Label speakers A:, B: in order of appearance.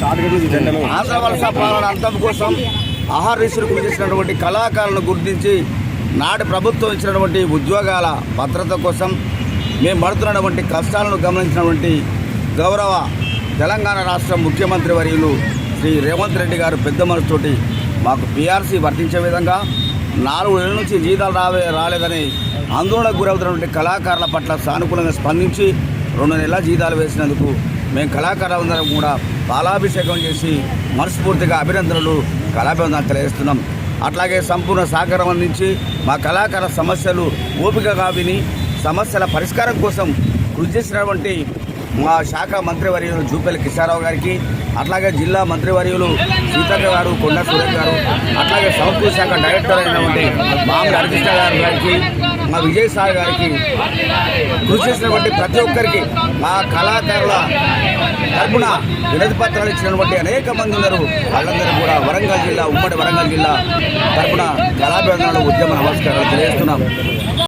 A: ఆంధ్ర వలస పాలన అంతం కోసం ఆహార రీసులు కృషి చేసినటువంటి కళాకారులను గుర్తించి నాటి ప్రభుత్వం ఇచ్చినటువంటి ఉద్యోగాల భద్రత కోసం మేము పడుతున్నటువంటి కష్టాలను గమనించినటువంటి గౌరవ తెలంగాణ రాష్ట్ర ముఖ్యమంత్రి వర్యులు శ్రీ రేవంత్ రెడ్డి గారు పెద్ద మనసుతోటి మాకు పీఆర్సీ వర్తించే విధంగా నాలుగు నెలల నుంచి జీతాలు రావే రాలేదని ఆందోళనకు గురవుతున్నటువంటి కళాకారుల పట్ల సానుకూలంగా స్పందించి రెండు నెలల జీతాలు వేసినందుకు మేము కళాకారులందరం కూడా పాలాభిషేకం చేసి మనస్ఫూర్తిగా అభినందనలు కళాభివందనలు తెలియజేస్తున్నాం. అట్లాగే సంపూర్ణ సహకారం అందించి మా కళాకార సమస్యలు ఓపికగా విని సమస్యల పరిష్కారం కోసం కృషి చేసినటువంటి మా శాఖ మంత్రివర్యులు జూపల్లి కిషారావు గారికి అట్లాగే జిల్లా మంత్రివర్యులు సీతక్క గారు కొండ సురేష్ గారు అట్లాగే సంస్కృతి శాఖ డైరెక్టర్ అయినటువంటి మా హరికృష్ణ గారు గారికి మా విజయసాయి గారికి కృషి చేసినటువంటి ప్రతి ఒక్కరికి మా కళాకారుల తరపున వినతి పత్రాలు ఇచ్చినటువంటి అనేక మంది ఉన్నారు. వాళ్ళందరూ కూడా వరంగల్ జిల్లా ఉమ్మడి వరంగల్ జిల్లా తరపున కళాభివందనలు ఉద్యమ నమస్కారాలు తెలియజేస్తున్నాం.